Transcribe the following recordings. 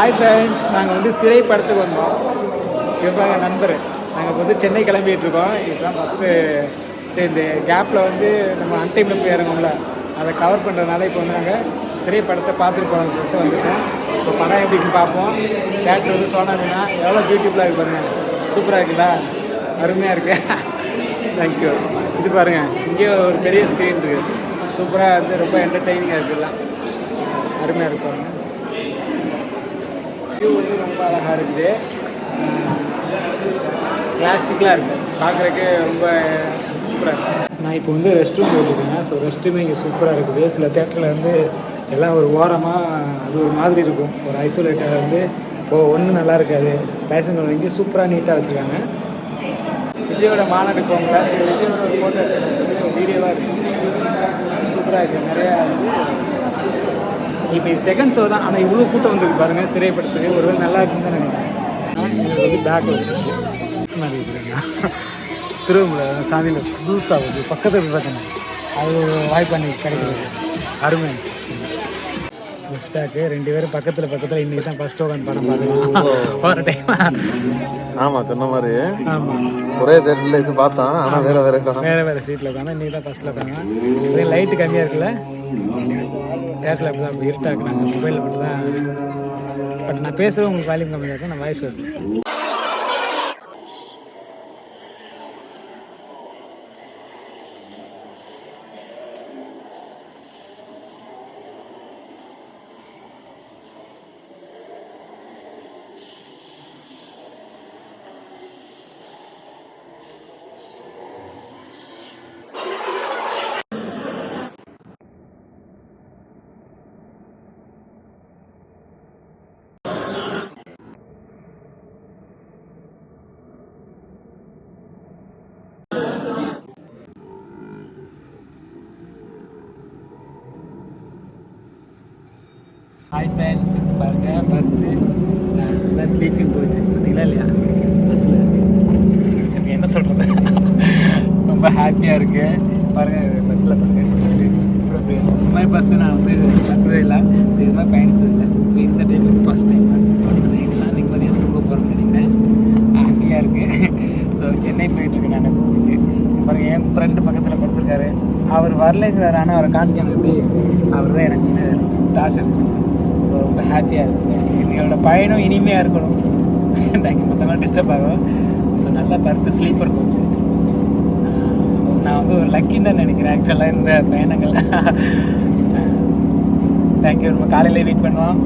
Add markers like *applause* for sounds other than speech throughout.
Hi friends நாங்கள் வந்து சிறை படத்துக்கு வந்தோம் இவங்க நண்பர். நாங்கள் இப்போ வந்து சென்னை கிளம்பிட்டு இருக்கோம். இதுதான் ஃபஸ்ட்டு சரி இந்த கேப்பில் வந்து நம்ம அன்டைமில் போய் இறங்கும்ல அதை கவர் பண்ணுறதுனால இப்போ வந்து நாங்கள் சிறை படத்தை பார்த்துட்டு போகணும்னு சொல்லிட்டு வந்துட்டோம். ஸோ படம் எப்படின்னு பார்ப்போம். தேட்டர் வந்து சோனாமினா எவ்வளோ பியூட்டிஃபுல்லாக இருக்கு பாருங்க. சூப்பராக இருக்குதா? அருமையாக இருக்கு. தேங்க்யூ இது பாருங்கள் இங்கே ஒரு பெரிய ஸ்க்ரீன் இருக்குது சூப்பராக வந்து ரொம்ப என்டர்டெய்னிங்காக இருக்குல்லாம் அருமையாக இருக்கும் வியூ வந்து ரொம்ப அழகாக இருக்குது கிளாசிக்கலாக இருக்குது பார்க்குறக்கு ரொம்ப சூப்பராக இருக்குது நான் இப்போ வந்து ரெஸ்ட் ரூம் போட்டிருக்கேன். ஸோ ரெஸ்ட் ரூமே இங்கே சூப்பராக இருக்குது. சில தேட்டரில் வந்து எல்லாம் ஒரு ஓரமாக அது ஒரு மாதிரி இருக்கும். ஒரு ஐசோலேட்டாக வந்து இப்போ ஒன்றும் நல்லா இருக்காது. பேசஞ்சர் இங்கே சூப்பராக நீட்டாக வச்சுருக்காங்க. விஜயோட மாநாடு போங்க கிளாஸ் விஜயோட ஃபோட்டோ சொல்லி ஒரு வீடியோவாக இருக்குது சூப்பராக இருக்குது நிறையா வந்து இப்போ இது செகண்ட் ஷோ தான். ஆனால் இவ்வளோ கூட்டம் வந்திருக்கு பாருங்க சிறைப்படத்துக்கு ஒருவேளை நல்லா இருக்குன்னு தான் நினைக்கிறேன். வந்து பேக் வச்சிருக்கு மாதிரி இருக்குதுங்க திருவண்ணாமலை சாமியில் புதுசாக வருது. பக்கத்தில் பார்த்தேன் அது ஒரு வாய்ப்பு அன்னைக்கு கிடைக்கிறது அருமை பஸ் பேக்கு ரெண்டு பேரும் பக்கத்தில் பக்கத்தில் இன்றைக்கி தான் ஃபஸ்ட் உட்காந்து படம் பார்க்கலாம் ஒரு டைம் ஆமா சொன்ன மாதிரி. ஆமாம் ஒரே தேட்டர்ல இது பார்த்தான் ஆனா வேற வேற வேறு வேறு சீட்டில் உட்காந்து இன்றைக்கி தான் ஃபஸ்ட்டில் உட்காங்க லைட்டு கம்மியாக இருக்குல்ல? தேட்டரில் அப்படி தான் அப்படி இருட்டாக்குனாங்க மொபைலில் மட்டும் தான் பட் நான் பேசுகிறேன் உங்களுக்கு வால்யூம் கம்மியாக இருக்கும் நான் வாய்ஸ் வருது ஹாய் ஃப்ரெண்ட்ஸ் பாருங்க பர்த்து நல்லா ஸ்லீப்பிங் போச்சு பார்த்தீங்களா இல்லையா பஸ்ஸில் எனக்கு என்ன சொல்கிறது ரொம்ப ஹாப்பியாக இருக்குது பாருங்கள் பஸ்ஸில் பாருங்க இந்த மாதிரி பஸ்ஸு நான் வந்து பார்த்ததே இல்லை ஸோ இது மாதிரி பயணிச்சது இல்லை இப்போ இந்த டைம் வந்து ஃபஸ்ட் டைம் ஸோ நைட்லாம் நிம்மதியாக தூங்க போகிறோம்னு நினைக்கிறேன் ஹாப்பியாக இருக்குது ஸோ சென்னை போயிட்டுருக்கேன் நான் இப்போதைக்கு. பாருங்கள் என் ஃப்ரெண்டு பக்கத்தில் படுத்துருக்காரு. அவர் வரலைங்கிறாரு ஆனால் அவரை காமிக்காம எப்படி? அவர் தான் எனக்கு டாஸ் ஸோ ரொம்ப ஹாப்பியாக இருக்குது எங்களோட பயணம் இனிமையாக இருக்கணும். தேங்க்யூ மொத்தமாக டிஸ்டர்ப் ஆகும். ஸோ நல்லா பருத்து ஸ்லீப்பர் போச்சு நான் வந்து ஒரு லக்கின்னு தான் நினைக்கிறேன். ஆக்சுவலாக இந்த பயணங்கள். தேங்க்யூ நம்ம காலையிலே வெயிட் பண்ணுவோம்.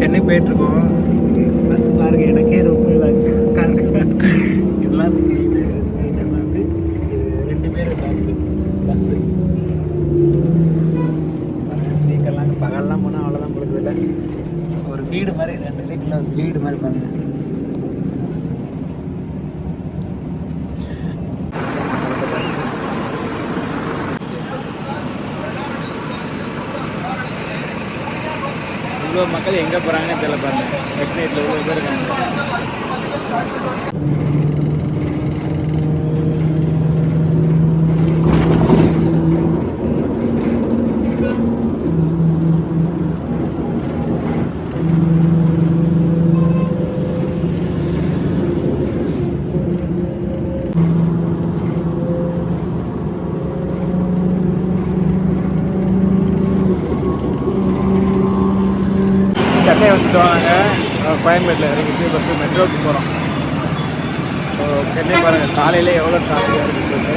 சென்னை போயிட்டுருக்கோம் பஸ் பாருங்க எனக்கே ரொம்ப *laughs* ரிலாக்ஸ் இதெல்லாம் ஸ்க்ரீனு ஸ்க்ரீன் எல்லாம் வந்து இது ரெண்டு பேர் பேக்கு பஸ்ஸு ஸ்னீக்கர்லாம் பகல்லாம் போனால் அவ்வளோதான் கொடுக்குது இல்லை ஒரு வீடு மாதிரி ரெண்டு சைட்டில் ஒரு வீடு மாதிரி பாருங்கள் இவ்வளோ மக்கள் எங்கே போகிறாங்கன்னு தெரியல பாருங்க. லெஃப்ட் நைட்டில் இவ்வளோ பேர் இருக்காங்க சென்னை வந்துட்டோம் நாங்கள் கோயம்பேட்டில் இறங்கிட்டு பஸ்ஸு மெட்ரோக்கு போகிறோம் ஸோ சென்னை பாருங்கள் காலையில் எவ்வளோ டிராஃபிக்காக இருக்குது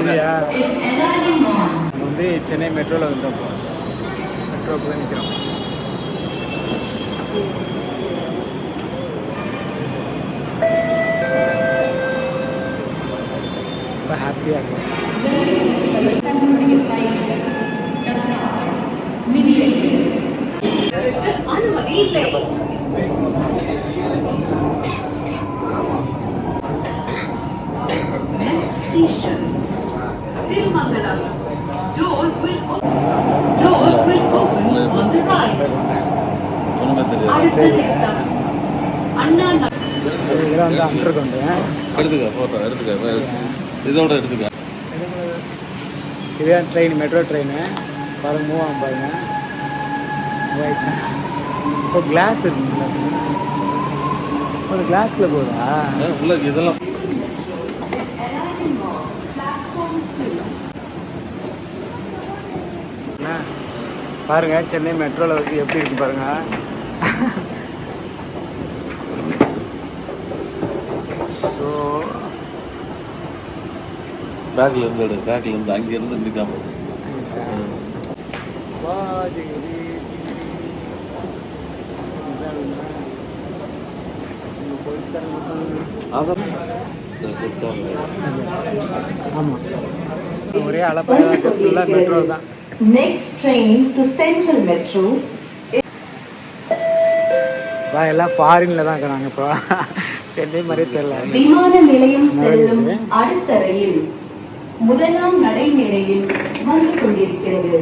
இல்லையா வந்து சென்னை மெட்ரோவில் வந்துட்டோம் மெட்ரோக்கு தான் நிற்கிறோம் ரொம்ப ஹாப்பியாக இருக்கும் எடுத்துக்க போட்டோ எடுத்துக்க இதோட எடுத்துக்க. இதுதான் ட்ரெயின் மெட்ரோ ட்ரெயின் பாருங்க மூவ் ஆகும் பாருங்க. இப்போ கிளாஸ் இருக்குங்களா? ஒரு கிளாஸில் போதா உள்ள இதெல்லாம்? பாருங்க சென்னை மெட்ரோவில் வந்து எப்படி இருக்கு பாருங்க ஸோ பேக்ல இருந்து எடு பேக்ல இருந்து அங்க இருந்து ஆமாம் ஒரே ஃபுல்லாக மெட்ரோ தான். Next train to Central Metro வா எல்லாம் ஃபாரின்ல தான் இருக்கிறாங்க இப்போ. சென்னை மாதிரியே தெரியல. விமான நிலையம் செல்லும் அடுத்த ரயில். முதலாம் நடைமேடையில் வந்து கொண்டிருக்கிறது.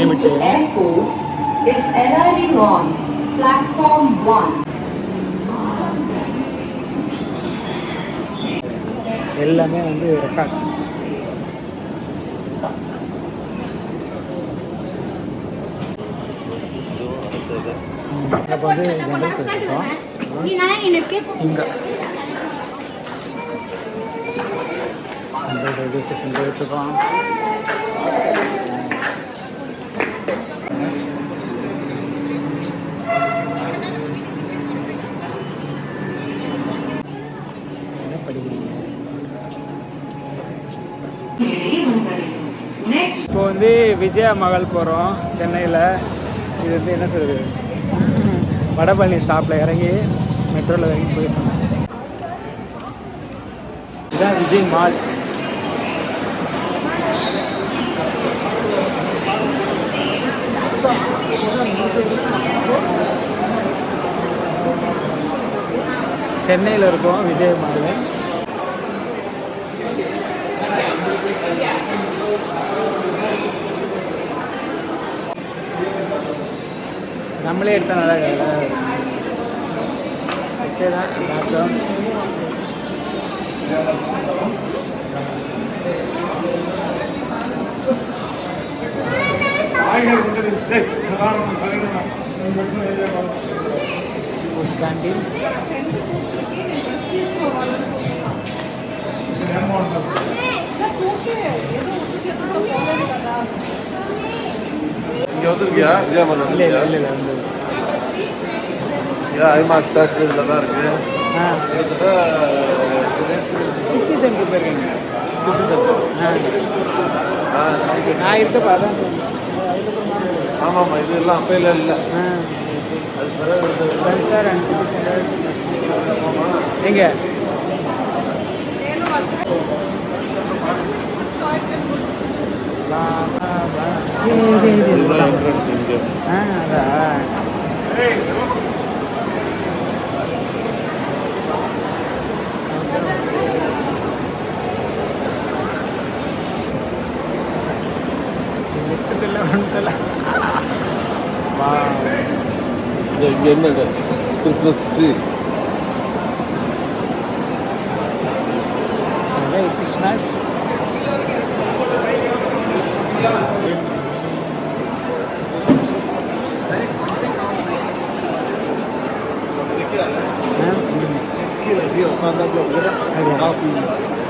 நிமிஷம். airport is arriving on platform 1. எல்லாமே வந்து ரெக்கார்ட் அப்போ வந்து ஜெனரல் போயிருக்கோம் இங்கே. சென்ட்ரல் ரயில்வே ஸ்டேஷன் போயிட்டுருக்கோம் இப்போ வந்து விஜயா மகள் போகிறோம் சென்னையில். இது வந்து என்ன சொல்றது? வடபழனி ஸ்டாப்பில் இறங்கி மெட்ரோவில் இறங்கி போயிருக்கோம் இதுதான் விஜய் மால் சென்னையில் இருக்கோம் விஜய் மால் நம்மளே எடுத்தால் நல்லா இருக்காது. ஓகே தான் பார்த்தோம் ஃபுட் கேண்டீன்ஸ் இங்க வந்துருக்கியா? விஜயமன் இல்லை இல்லை இல்லை இல்லை ஏன் ஐமாக்ஸ் தேட்டர் இதில் தான் இருக்கு. கிட்டத்தட்ட சிட்டி சென்டர் போயிருக்கீங்க. சிட்டி சென்டர் ஆ நான் இருக்கப்போ அதான் ஆமாம் ஆமாம் இது எல்லாம் அப்பையில இல்லை. அது சென்டர் எங்கே? விட்டதில்லை ஒன்றும் வா இந்த இங்க என்ன கிறிஸ்மஸ் ட்ரீ Merry Christmas. கீழே உட்காந்தா காஃபி நம்ம வந்து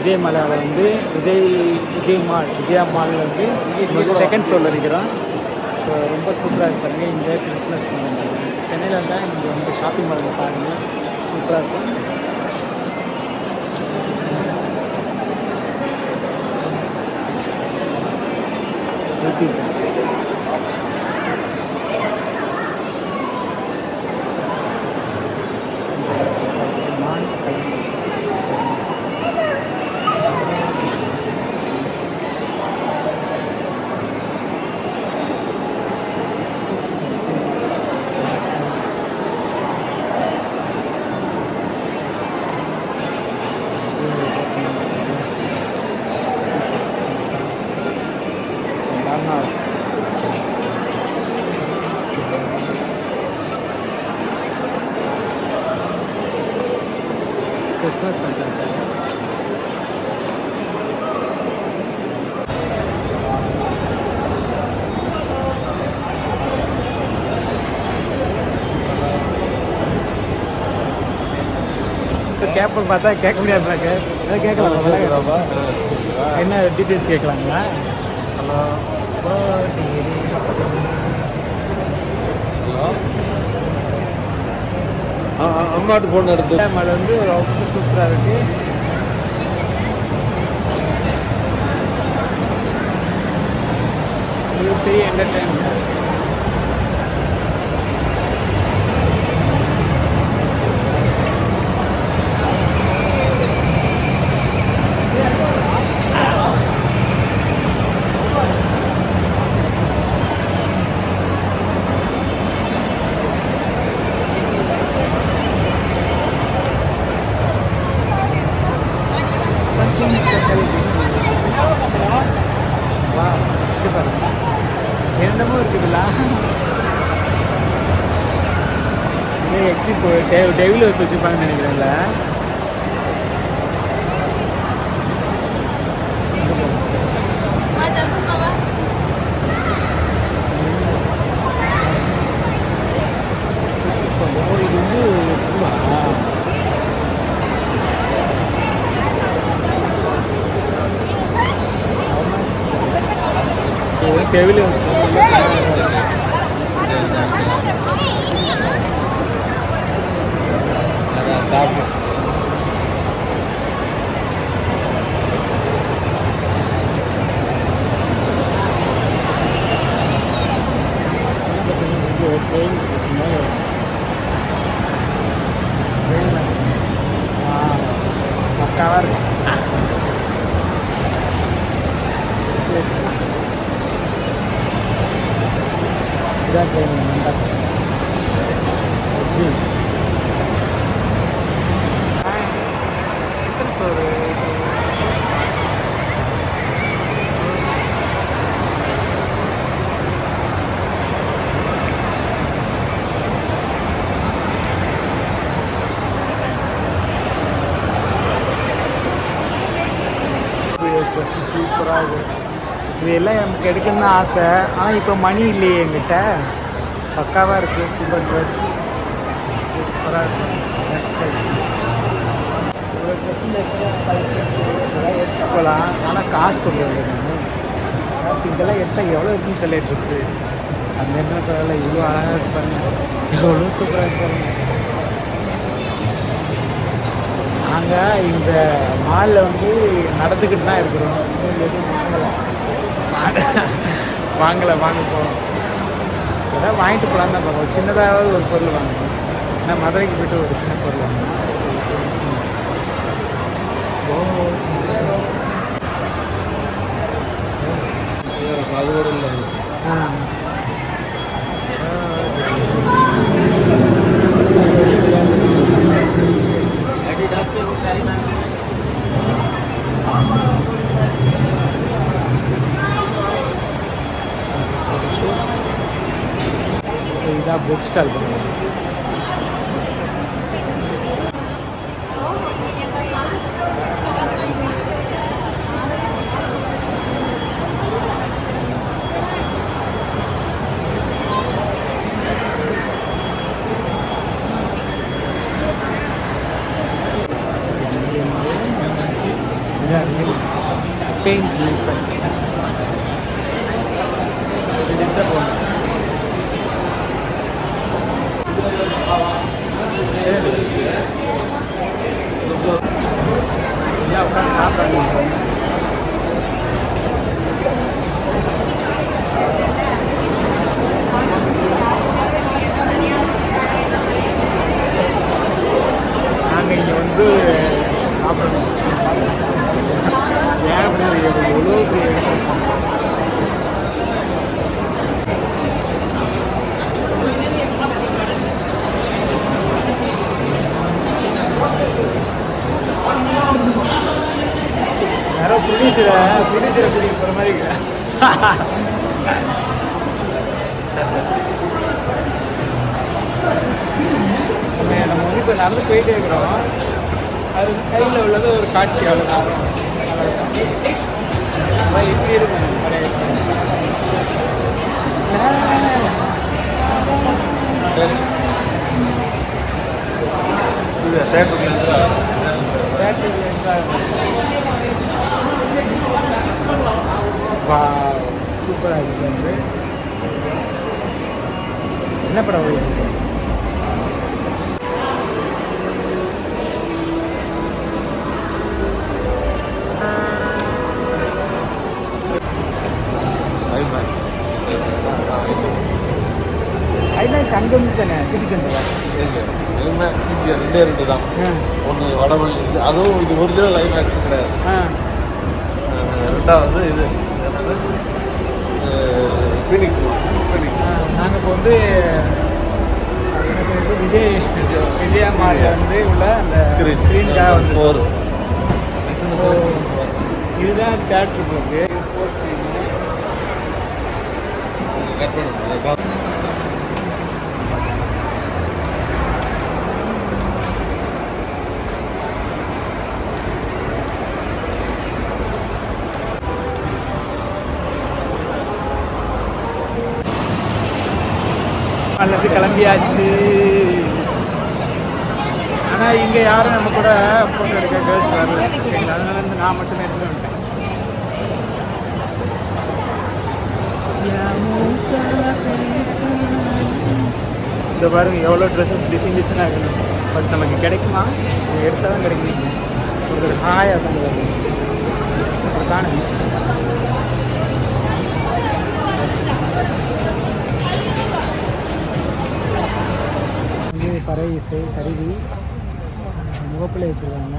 விஜய் மலையில் வந்து விஜய் விஜய் மால் விஜயா மாலில் வந்து செகண்ட் ஃப்ளோரில் இருக்கிறோம் ஸோ ரொம்ப சூப்பராக இருக்கு. பாருங்க இங்கே கிறிஸ்மஸ் சென்னையில் இருந்தால் இங்கே வந்து ஷாப்பிங் மாலில் பாருங்கள் சூப்பராக இருக்கும் யூடியூப் சேனல் மான் கல்வி Bananas. கிறிஸ்மஸ் சென்டர் கேட்போம் பார்த்தா கேட்க முடியாது கேட்கலாம்? என்ன டீட்டெயில்ஸ் கேட்கலாங்களா? ஹலோ. அம்மாட்டு ஃபோன் எடுத்து. மலை வந்து ரொம்ப சூப்பராக இருக்கு. இது பெரிய என்டர்டைன்மெண்ட் சம்திங் வா இது பாருங்க என்னமோ இருக்குதுல்ல எக்ஸிட் டெவில் ஹவுஸ் வச்சுருப்பாங்கன்னு நினைக்கிறேன்ல ஓ, இது வந்து இதுவா? டெவில் சாப்பிட்டு சின்ன பசங்க வந்து ட்ரெயின் பக்காவாக இருக்கு இதான் ட்ரெயின் வச்சு ஒரு ட்ரெஸ்ஸு சூப்பராக இருக்கும் இது எல்லாம் நமக்கு ஆசை. ஆனால் இப்போ மணி இல்லையே என்கிட்ட. பக்காவாக இருக்குது சூப்பர் ட்ரெஸ் சூப்பராக இருக்கும் ட்ரெஸ் ஒரு எடுத்து போகலாம் ஆனால் காசு கொண்டு வந்துருக்கேன் காசு இதெல்லாம் எடுத்தால் எவ்வளோ இருக்குன்னு தெரியல ட்ரெஸ்ஸு அந்த என்ன பரவாயில்ல இவ்வளோ அழகாக இருப்பாங்க எவ்வளோ சூப்பராக இருப்பாங்க நாங்கள் இந்த மாலில் வந்து நடந்துக்கிட்டு தான் இருக்கிறோம் எதுவும் வாங்கலாம் வாங்கலை வாங்க போகிறோம் ஏதாவது வாங்கிட்டு போகலான்னு தான் பார்ப்போம் சின்னதாவது ஒரு பொருள் வாங்கணும். நான் மதுரைக்கு போயிட்டு ஒரு சின்ன பொருள் வாங்கணும். அது கூட இல்லை ஆ. ஸோ இதான் புக் ஸ்டால் பண்ணுவோம் paint It is the one. எல்லாம் உட்காந்து சாப்பிட்றாங்க நாங்கள் இங்கே வந்து சாப்பிடணும் ஏன் அப்படின்னா இது எவ்வளோ பெரிய இடம். யாரோ ப்ரொடியூசரை ப்ரொடியூசரை கூட்டிகிட்டு போகிற மாதிரி இருக்கு நம்ம நம்ம வந்து இப்போ நடந்து போயிட்டே இருக்கிறோம் அது சைடில் உள்ளது ஒரு காட்சி அவ்வளோதான் அப்புறம் இப்படி இருக்கும் சூப்பராக இருக்குது என்ன படம் ஐமேக்ஸ் அங்கே இருந்து தானே சிட்டி சென்டரில் ஐமேக்ஸ் இங்கே ரெண்டே ரெண்டு தான். ஒன்று வடமல்லி இது அதுவும் இது ஒரிஜினல் ஐமேக்ஸ் கிடையாது. ரெண்டாவது இது ஃபீனிக்ஸ் ஃபீனிக்ஸ் நாங்கள் இப்போ வந்து விஜய் விஜயா மாலில் வந்து உள்ள அந்த ஸ்க்ரீன் ஸ்க்ரீனுக்காக வந்து ஃபோர் இதுதான் தேட்டர் போக்கு ஃபோர் ஸ்க்ரீன் கட் பண்ணுங்க அல்லது கிளம்பியாச்சு ஆனால் இங்கே யாரும் நம்ம கூட ஃபோட்டோ எடுக்க கேர்ள்ஸ் வரல அதனால இருந்து நான் மட்டுமே எடுத்து வந்துட்டேன். இந்த பாருங்க எவ்வளோ ட்ரெஸ்ஸஸ் டிசைன் டிசைனாக இருக்கணும் பட் நமக்கு கிடைக்குமா? எடுத்தால் தான் கிடைக்கும். ஒரு ஹாயாக தான் அப்புறம் தானே பறவை இசை கருவி. முகப்பில் வச்சுருக்காங்க.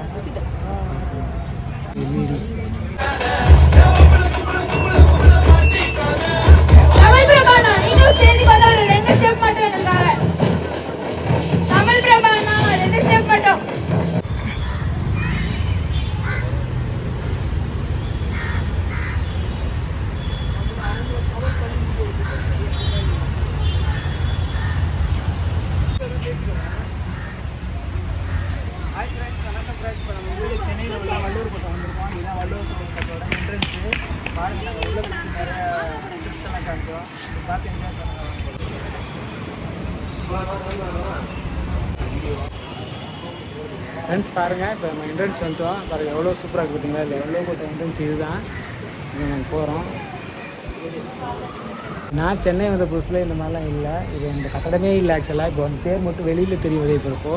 எல்இடி. பாருங்கள் இப்போ நம்ம என்ட்ரன்ஸ் வந்துட்டோம். பாருங்கள் எவ்வளோ சூப்பராக இருக்குது பார்த்தீங்களா இல்லை எவ்வளோ போட்ட என்ட்ரன்ஸ் இதுதான். இங்கே போகிறோம் நான் சென்னை வந்த புதுசில் இந்த மாதிரிலாம் இல்லை. இது இந்த கட்டடமே இல்லை ஆக்சுவலாக இப்போ வந்து பேர் மட்டும் வெளியில் தெரிய உதவி இப்போ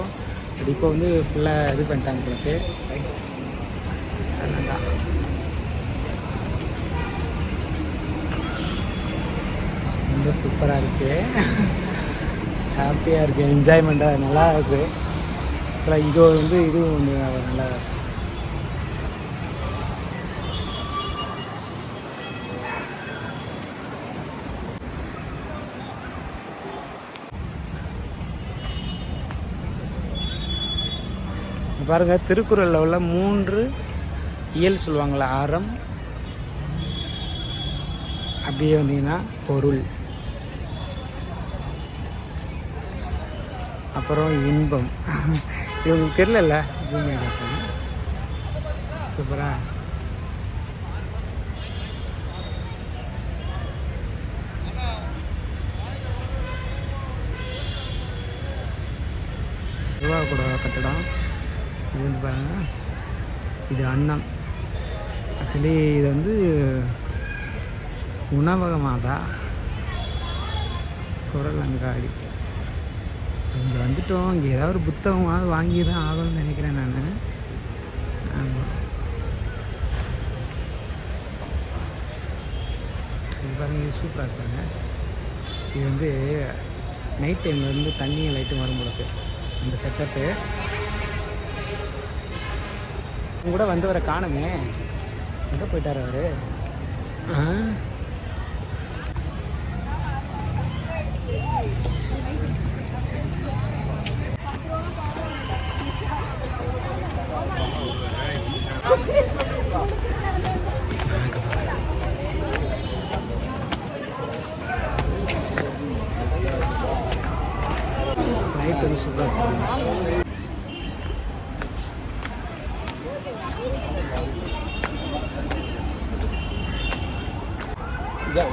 பட் இப்போ வந்து ஃபுல்லாக இது பண்ணிட்டாங்க உங்களுக்கு ரொம்ப சூப்பராக இருக்குது ஹாப்பியாக இருக்குது என்ஜாய்மெண்ட்டாக நல்லா இருக்குது ஆக்சுவலாக இது வந்து இதுவும் ஒன்று நல்லா பாருங்க திருக்குறளில் உள்ள மூன்று இயல் சொல்லுவாங்களா அறம் அப்படியே வந்தீங்கன்னா பொருள். அப்புறம் இன்பம். இது உங்களுக்கு தெரியல சூப்பரா ரூபா கூட கட்டடம். இது வந்து பாருங்க. இது அன்னம். ஆக்சுவலி இது வந்து உணவகமாதா? குரல் அங்காடி. ஸோ இங்கே வந்துட்டோம். இங்கே ஏதாவது ஒரு புத்தகமாவது வாங்கி தான் ஆகணும்னு நினைக்கிறேன் நான். ஆமாம் இது பாருங்க இது சூப்பராக இருக்காங்க. இது வந்து நைட் டைமில் வந்து தண்ணியும் லைட்டும் வரும் பொழுது அந்த செட்டப்பு கூட வந்தவரை வர காணுமே எங்கே போயிட்டார் அவர்? ஆ?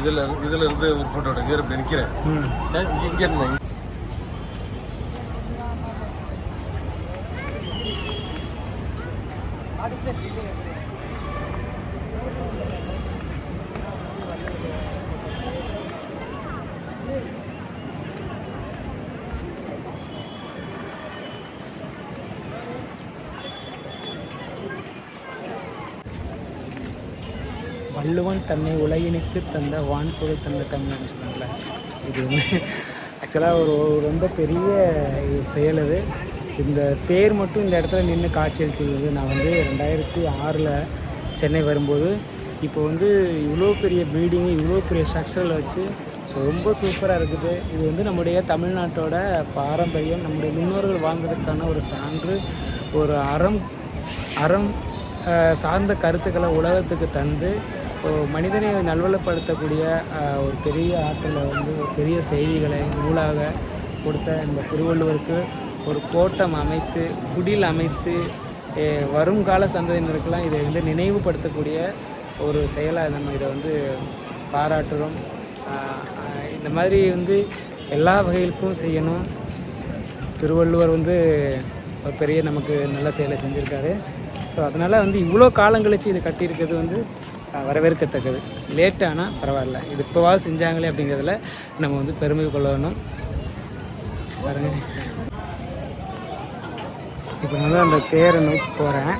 இதில் இதில் இருந்து ஒரு ஃபோட்டோ எடுக்க இப்படி நிற்கிறேன் இங்கே இருந்தேன் வள்ளுவன் தன்னை உலகினுக்கு தந்த வான்பொருள் தந்த தமிழ் சொன்னாங்கல்ல இது வந்து ஆக்சுவலாக ஒரு ரொம்ப பெரிய செயல் அது. இந்த தேர் மட்டும் இந்த இடத்துல நின்று காட்சியளிச்சிருந்தது நான் வந்து ரெண்டாயிரத்தி ஆறில் சென்னை வரும்போது இப்போ வந்து இவ்வளோ பெரிய பில்டிங்கு இவ்வளோ பெரிய ஸ்ட்ரக்சரில் வச்சு ஸோ ரொம்ப சூப்பராக இருக்குது. இது வந்து நம்முடைய தமிழ்நாட்டோட பாரம்பரியம். நம்முடைய முன்னோர்கள் வாழ்ந்ததற்கான ஒரு சான்று ஒரு அறம் அறம் சார்ந்த கருத்துக்களை உலகத்துக்கு தந்து ஒரு மனிதனை நல்வளப்படுத்தக்கூடிய ஒரு பெரிய ஆற்றலை வந்து ஒரு பெரிய செய்திகளை நூலாக கொடுத்த இந்த திருவள்ளுவருக்கு ஒரு கோட்டம் அமைத்து குடில் அமைத்து வருங்கால சந்ததியினருக்கெல்லாம் இதை வந்து நினைவுபடுத்தக்கூடிய ஒரு செயலாக நம்ம இதை வந்து பாராட்டுறோம். இந்த மாதிரி வந்து எல்லா வகைகளுக்கும் செய்யணும். திருவள்ளுவர் வந்து ஒரு பெரிய நமக்கு நல்ல செயலை செஞ்சுருக்காரு. ஸோ அதனால் வந்து இவ்வளோ காலம் கழித்து இது கட்டியிருக்கிறது வந்து வரவேற்கத்தக்கது. லேட் ஆனால் பரவாயில்ல. இது இப்போவாவது செஞ்சாங்களே அப்படிங்கிறதுல நம்ம வந்து பெருமை கொள்ளணும். பாருங்க. இப்போ நான் வந்து அந்த தேரை நோக்கி போகிறேன்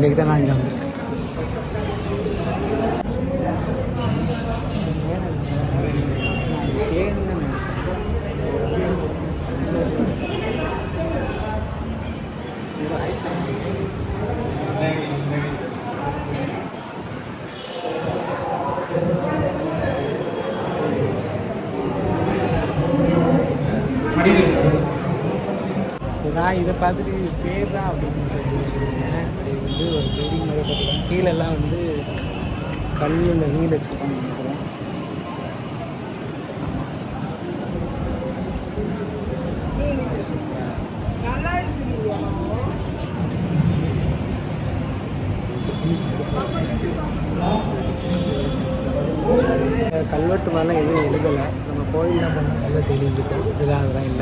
இன்னைக்கு தான் நான் இங்கே வந்திருக்கேன் நான் இதை பார்த்துட்டு பேர் தான் அப்படின்னு சொல்லி வச்சுருக்கேன் இது வந்து ஒரு பில்டிங் மாதிரி கட்டலாம் கீழெல்லாம் வந்து கல்லில் நீல் வச்சுருக்காங்க நினைக்கிறேன். கல்வெட்டு மாதிரிலாம் எதுவும் எழுதலை. நம்ம கோயிலில் பண்ண நல்லா தெரிஞ்சுக்கோ இதெல்லாம் அதெல்லாம் இல்லை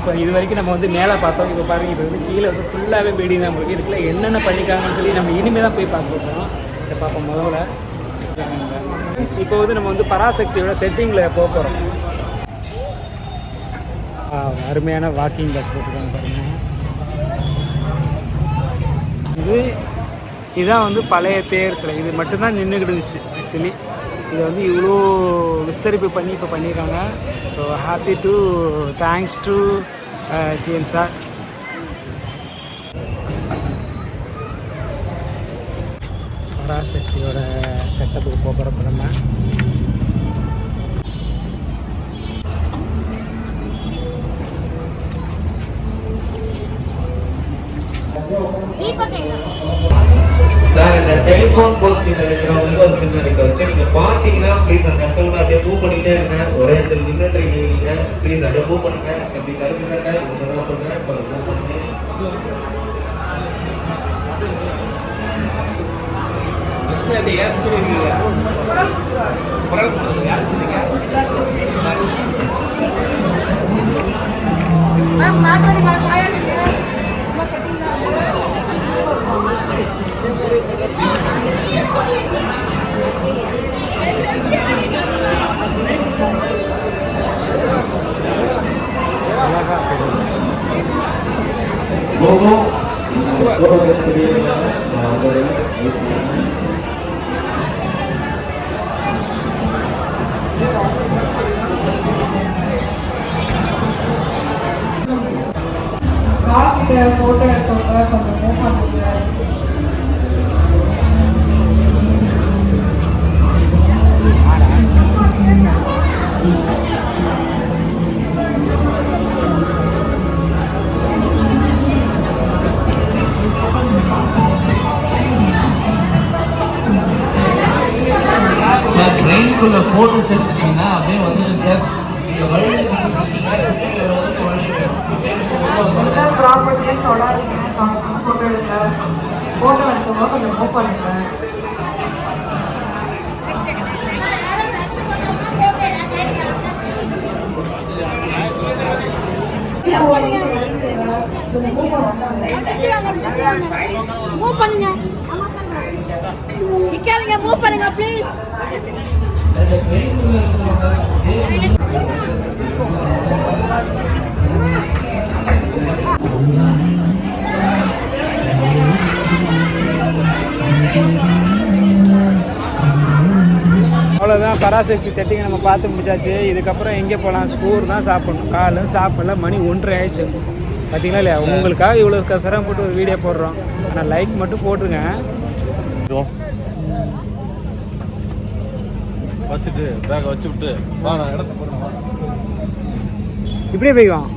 இப்போ இது வரைக்கும் நம்ம வந்து மேலே பார்த்தோம். இப்போ பாருங்க இப்போ வந்து கீழே வந்து ஃபுல்லாகவே பில்டிங் தான் இருக்குது இதுக்குள்ளே என்னென்ன பண்ணிக்காங்கன்னு சொல்லி நம்ம இனிமேல் தான் போய் பார்க்க போகிறோம் சரி பார்ப்போம் முதல்ல. இப்போ வந்து நம்ம வந்து பராசக்தியோட செட்டிங்கில் போக போகிறோம் அருமையான வாக்கிங் பஸ் போட்டுருக்காங்க பாருங்க. இது இதுதான் வந்து பழைய தேர் சிலை. இது மட்டும்தான் நின்றுக்கிட்டு இருந்துச்சு ஆக்சுவலி இதை வந்து இவ்வளோ விஸ்தரிப்பு பண்ணி இப்போ பண்ணியிருக்காங்க. So happy to thanks to CM sir பராசக்தியோட செட்டப்புக்கு போகிறப்ப நம்ம. தீபக் எங்க? சார் இந்த டெலிஃபோன் போஸ்டிங் இருக்கிறவங்களுக்கு ஒரு சின்ன ரிக்வஸ்ட் நீங்க பாத்தீங்கன்னா ப்ளீஸ் அந்த இடத்துல அப்படியே மூவ் பண்ணிட்டே இருங்க. ஒரே இடத்துல நின்றுட்டு இருக்கீங்க ப்ளீஸ் அப்படியே மூவ் பண்ணுங்க. எப்படி கருப்புங்க ஒரு தடவை சொல்றேன் மூவ் பண்ணுங்க. கோகோ கோகோ கத்துடைய அவரை காசிட்ட ஃபோட்டோ எடுத்தவங்க கொஞ்சம் மூவ் ட்ரெயினுக்குள்ள போட்டு எடுத்துட்டீங்கன்னா அப்படியே வந்துடும் சார். இந்த தொடாதீங்க ஃபோட்டோ எடுக்க ஃபோட்டோ எடுத்தவங்க கொஞ்சம் மூவ் பண்ணுங்க மூவ் பண்ணுங்க நிக்காதீங்க மூவ் பண்ணுங்க ப்ளீஸ் அவ்வளோதான் பராசக்தி செட்டிங்கை நம்ம பார்த்து முடிச்சாச்சு. இதுக்கப்புறம் எங்கே போகலாம் ஸ்கூர் தான் சாப்பிடணும். காலையில் சாப்பிடல மணி ஒன்றரை ஆயிடுச்சு. பார்த்தீங்களா இல்லையா? உங்களுக்காக இவ்வளோ கசரம் போட்டு ஒரு வீடியோ போடுறோம். ஆனால் லைக் மட்டும் போட்டுருங்க. வச்சுட்டு பேக்கை வச்சு விட்டு இப்படியே போய்க்குவோம்